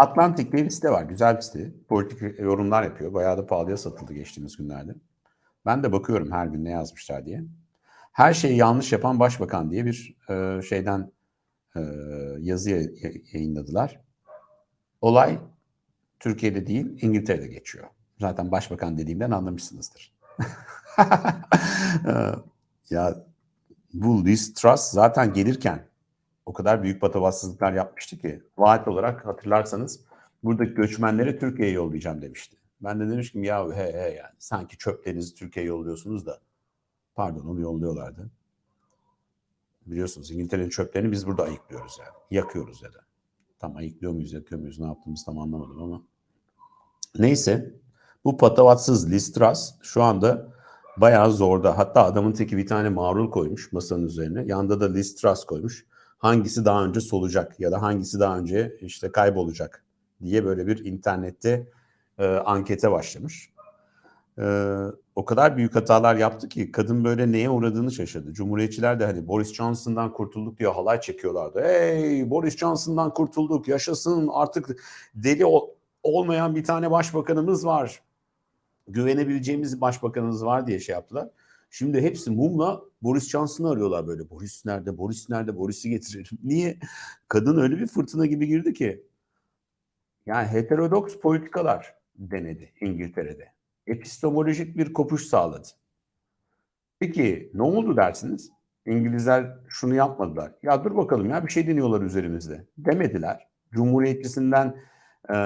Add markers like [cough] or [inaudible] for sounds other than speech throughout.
Atlantic diye bir site var. Güzel bir site. Politik yorumlar yapıyor. Bayağı da pahalıya satıldı geçtiğimiz günlerde. Ben de bakıyorum her gün ne yazmışlar diye. Her şeyi yanlış yapan başbakan diye bir e, şeyden e, yazı yayınladılar. Olay Türkiye'de değil İngiltere'de geçiyor. Zaten başbakan dediğimden anlamışsınızdır. [laughs] ya bu Liz Truss zaten gelirken o kadar büyük patavatsızlıklar yapmıştı ki vaat olarak hatırlarsanız buradaki göçmenleri Türkiye'ye yollayacağım demişti. Ben de demiştim ya he he yani sanki çöplerinizi Türkiye'ye yolluyorsunuz da pardon onu yolluyorlardı. Biliyorsunuz İngiltere'nin çöplerini biz burada ayıklıyoruz yani. Yakıyoruz ya da. Tam ayıklıyor muyuz, yakıyor muyuz, ne yaptığımızı tam anlamadım ama. Neyse bu patavatsız Liz Truss şu anda bayağı zorda. Hatta adamın teki bir tane marul koymuş masanın üzerine. Yanında da Liz Truss koymuş. Hangisi daha önce solacak ya da hangisi daha önce işte kaybolacak diye böyle bir internette e, ankete başlamış. E, o kadar büyük hatalar yaptı ki kadın böyle neye uğradığını şaşırdı. Cumhuriyetçiler de hani Boris Johnson'dan kurtulduk diye halay çekiyorlardı. Hey Boris Johnson'dan kurtulduk yaşasın artık deli ol olmayan bir tane başbakanımız var. Güvenebileceğimiz başbakanımız var diye şey yaptılar. Şimdi hepsi mumla Boris Johnson'ı arıyorlar böyle. Boris nerede? Boris nerede? Boris'i getirelim. [laughs] Niye? Kadın öyle bir fırtına gibi girdi ki. Yani heterodoks politikalar denedi İngiltere'de. Epistemolojik bir kopuş sağladı. Peki ne oldu dersiniz? İngilizler şunu yapmadılar. Ya dur bakalım ya bir şey deniyorlar üzerimizde. Demediler. Cumhuriyetçisinden e,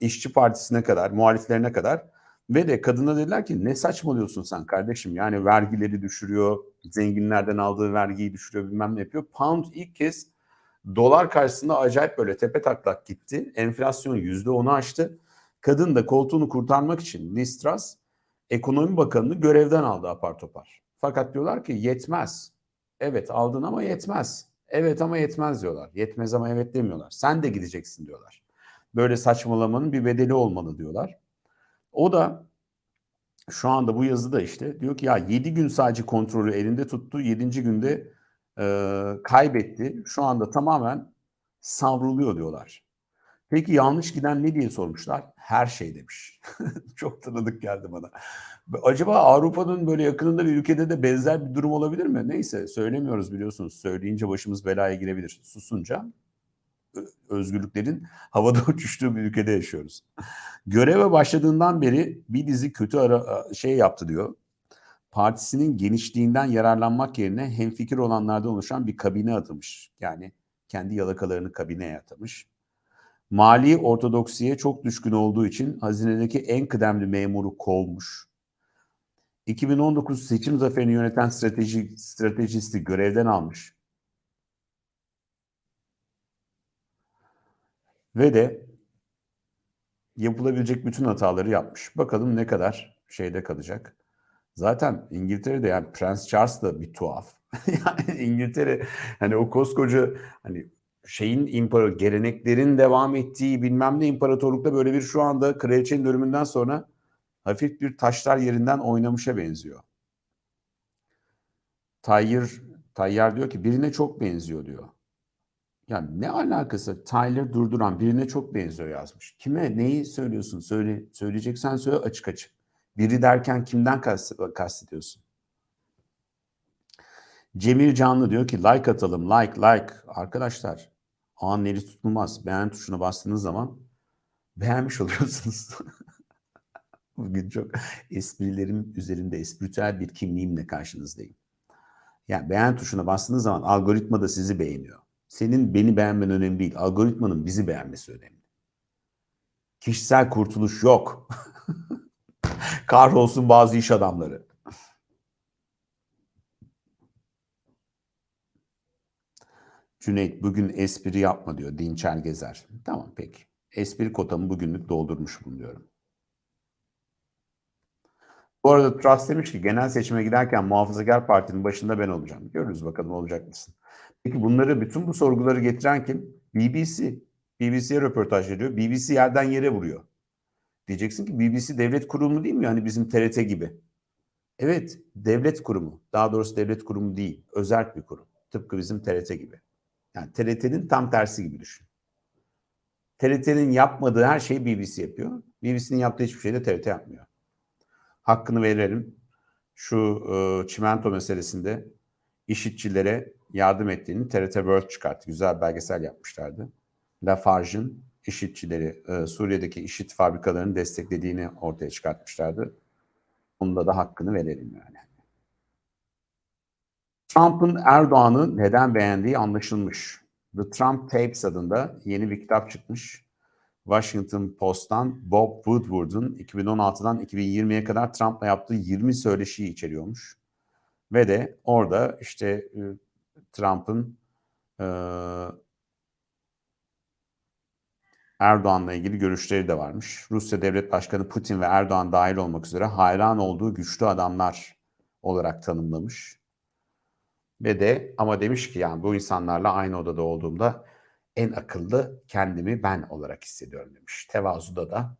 işçi partisine kadar, muhaliflerine kadar ve de kadına dediler ki ne saçmalıyorsun sen kardeşim? Yani vergileri düşürüyor, zenginlerden aldığı vergiyi düşürüyor bilmem ne yapıyor. Pound ilk kez dolar karşısında acayip böyle tepe taklak gitti. Enflasyon yüzde onu aştı. Kadın da koltuğunu kurtarmak için Liz Truss ekonomi bakanını görevden aldı apar topar. Fakat diyorlar ki yetmez. Evet aldın ama yetmez. Evet ama yetmez diyorlar. Yetmez ama evet demiyorlar. Sen de gideceksin diyorlar. Böyle saçmalamanın bir bedeli olmalı diyorlar. O da şu anda bu yazıda işte diyor ki ya 7 gün sadece kontrolü elinde tuttu. 7. günde e, kaybetti. Şu anda tamamen savruluyor diyorlar. Peki yanlış giden ne diye sormuşlar? Her şey demiş. [laughs] Çok tanıdık geldi bana. Acaba Avrupa'nın böyle yakınında bir ülkede de benzer bir durum olabilir mi? Neyse söylemiyoruz biliyorsunuz. Söyleyince başımız belaya girebilir. Susunca özgürlüklerin havada [laughs] uçuştuğu bir ülkede yaşıyoruz. Göreve başladığından beri bir dizi kötü ara, şey yaptı diyor. Partisinin genişliğinden yararlanmak yerine hemfikir olanlardan oluşan bir kabine atamış. Yani kendi yalakalarını kabineye atamış. Mali ortodoksiye çok düşkün olduğu için hazinedeki en kıdemli memuru kovmuş. 2019 seçim zaferini yöneten strateji, stratejisti görevden almış. Ve de yapılabilecek bütün hataları yapmış. Bakalım ne kadar şeyde kalacak. Zaten İngiltere'de yani Prens Charles da bir tuhaf. [laughs] yani İngiltere hani o koskoca hani şeyin imparator geleneklerin devam ettiği bilmem ne imparatorlukta böyle bir şu anda kraliçenin ölümünden sonra hafif bir taşlar yerinden oynamışa benziyor. Tayyar, Tayyar diyor ki birine çok benziyor diyor. Yani ne alakası? Tyler durduran birine çok benziyor yazmış. Kime neyi söylüyorsun? Söyle söyleyeceksen söyle açık açık. Biri derken kimden kastediyorsun? Cemil Canlı diyor ki like atalım like like arkadaşlar an eli tutulmaz beğen tuşuna bastığınız zaman beğenmiş oluyorsunuz. [laughs] Bugün çok esprilerim üzerinde espritüel bir kimliğimle karşınızdayım. Yani beğen tuşuna bastığınız zaman algoritma da sizi beğeniyor. Senin beni beğenmen önemli değil. Algoritmanın bizi beğenmesi önemli. Kişisel kurtuluş yok. [laughs] Kahrolsun bazı iş adamları. Cüneyt bugün espri yapma diyor Dinçer Gezer. Tamam peki. Espri kotamı bugünlük doldurmuş bulunuyorum. Bu arada Truss demiş ki genel seçime giderken muhafazakar partinin başında ben olacağım. Görürüz bakalım olacak mısın? Peki bunları bütün bu sorguları getiren kim? BBC. BBC'ye röportaj veriyor. BBC yerden yere vuruyor. Diyeceksin ki BBC devlet kurumu değil mi? Yani bizim TRT gibi. Evet, devlet kurumu. Daha doğrusu devlet kurumu değil, özel bir kurum. Tıpkı bizim TRT gibi. Yani TRT'nin tam tersi gibi düşün. TRT'nin yapmadığı her şeyi BBC yapıyor. BBC'nin yaptığı hiçbir şeyi de TRT yapmıyor. Hakkını verelim. Şu e, çimento meselesinde işitçilere yardım ettiğini TRT World çıkarttı. Güzel belgesel yapmışlardı. Lafarge'ın işitçileri e, Suriye'deki işit fabrikalarını desteklediğini ortaya çıkartmışlardı. Bunda da hakkını verelim yani. Trump'ın Erdoğan'ı neden beğendiği anlaşılmış. The Trump Tapes adında yeni bir kitap çıkmış. Washington Post'tan Bob Woodward'ın 2016'dan 2020'ye kadar Trump'la yaptığı 20 söyleşiyi içeriyormuş. Ve de orada işte e, Trump'ın e, Erdoğan'la ilgili görüşleri de varmış. Rusya Devlet Başkanı Putin ve Erdoğan dahil olmak üzere hayran olduğu güçlü adamlar olarak tanımlamış. Ve de ama demiş ki yani bu insanlarla aynı odada olduğumda en akıllı kendimi ben olarak hissediyorum demiş. Tevazuda da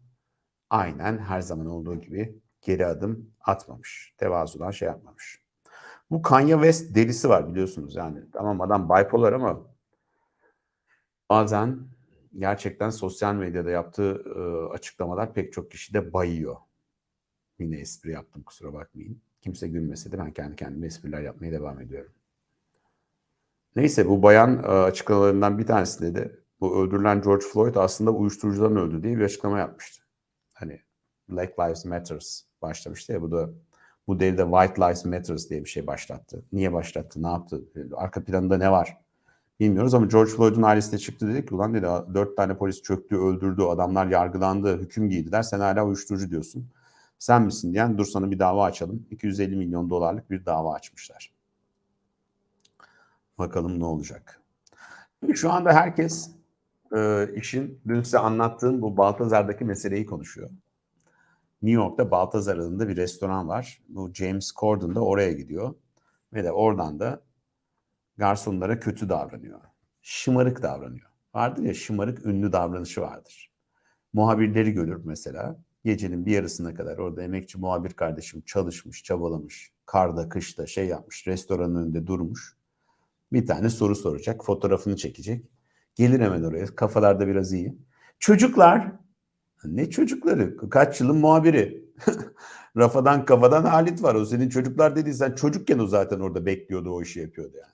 aynen her zaman olduğu gibi geri adım atmamış. Tevazudan şey yapmamış. Bu Kanye West delisi var biliyorsunuz yani. Tamam adam bipolar ama bazen gerçekten sosyal medyada yaptığı e, açıklamalar pek çok kişi de bayıyor. Yine espri yaptım kusura bakmayın. Kimse gülmese de ben kendi kendime espriler yapmaya devam ediyorum. Neyse bu bayan e, açıklamalarından bir tanesinde de bu öldürülen George Floyd aslında uyuşturucudan öldü diye bir açıklama yapmıştı. Hani Black Lives Matters başlamıştı ya bu da bu değil de White Lives Matters diye bir şey başlattı. Niye başlattı? Ne yaptı? Arka planında ne var? Bilmiyoruz ama George Floyd'un ailesi de çıktı dedi ki ulan dedi dört tane polis çöktü, öldürdü, adamlar yargılandı, hüküm giydiler. Sen hala uyuşturucu diyorsun. Sen misin diyen dur sana bir dava açalım. 250 milyon dolarlık bir dava açmışlar. Bakalım ne olacak. Şu anda herkes e, işin dün size anlattığım bu Baltazar'daki meseleyi konuşuyor. New York'ta Baltazar adında bir restoran var. Bu James Corden da oraya gidiyor. Ve de oradan da garsonlara kötü davranıyor. Şımarık davranıyor. Vardır ya şımarık ünlü davranışı vardır. Muhabirleri görür mesela. Gecenin bir yarısına kadar orada emekçi muhabir kardeşim çalışmış, çabalamış. Karda, kışta şey yapmış, restoranın önünde durmuş. Bir tane soru soracak, fotoğrafını çekecek. Gelir hemen oraya, kafalarda biraz iyi. Çocuklar, ne çocukları? Kaç yılın muhabiri. [laughs] Rafadan kafadan Halit var. O senin çocuklar dediysen çocukken o zaten orada bekliyordu o işi yapıyordu yani.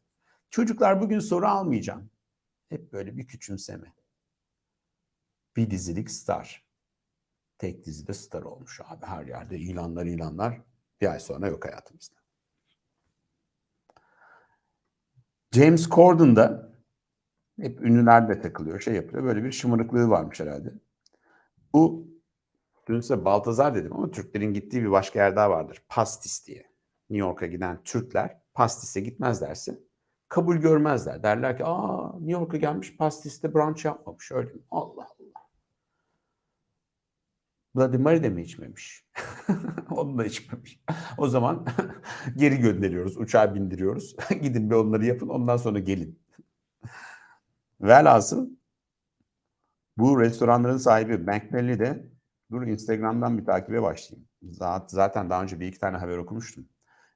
Çocuklar bugün soru almayacağım. Hep böyle bir küçümseme. Bir dizilik star. Tek dizide star olmuş abi. Her yerde ilanlar ilanlar. Bir ay sonra yok hayatımızda. James Corden da hep ünlülerle takılıyor, şey yapıyor. Böyle bir şımarıklığı varmış herhalde. Bu dün size Baltazar dedim ama Türklerin gittiği bir başka yer daha vardır. Pastis diye. New York'a giden Türkler Pastis'e gitmezlerse kabul görmezler. Derler ki aa New York'a gelmiş Pastis'te brunch yapmamış. Öyle mi? Allah Allah. Bloody Mary de mi içmemiş? [laughs] [laughs] Onu da içmemiş. O zaman [laughs] geri gönderiyoruz. Uçağa bindiriyoruz. [laughs] Gidin bir onları yapın. Ondan sonra gelin. Velhasıl bu restoranların sahibi McNally de dur Instagram'dan bir takibe başlayayım. Zaten daha önce bir iki tane haber okumuştum.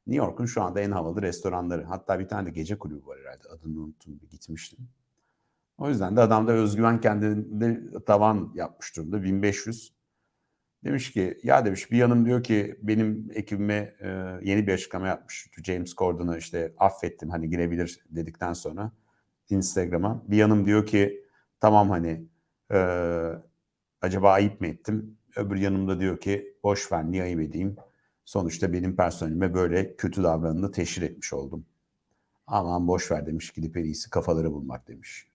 New York'un şu anda en havalı restoranları. Hatta bir tane de gece kulübü var herhalde. Adını unuttum. Gitmiştim. O yüzden de adamda özgüven kendinde tavan yapmış durumda. 1500. Demiş ki ya demiş bir yanım diyor ki benim ekibime e, yeni bir açıklama yapmış. James Corden'ı işte affettim hani girebilir dedikten sonra Instagram'a. Bir yanım diyor ki tamam hani e, acaba ayıp mı ettim? Öbür yanımda diyor ki boş ver niye ayıp edeyim? Sonuçta benim personelime böyle kötü davranını teşhir etmiş oldum. Aman boş ver demiş gidip en iyisi kafaları bulmak demiş.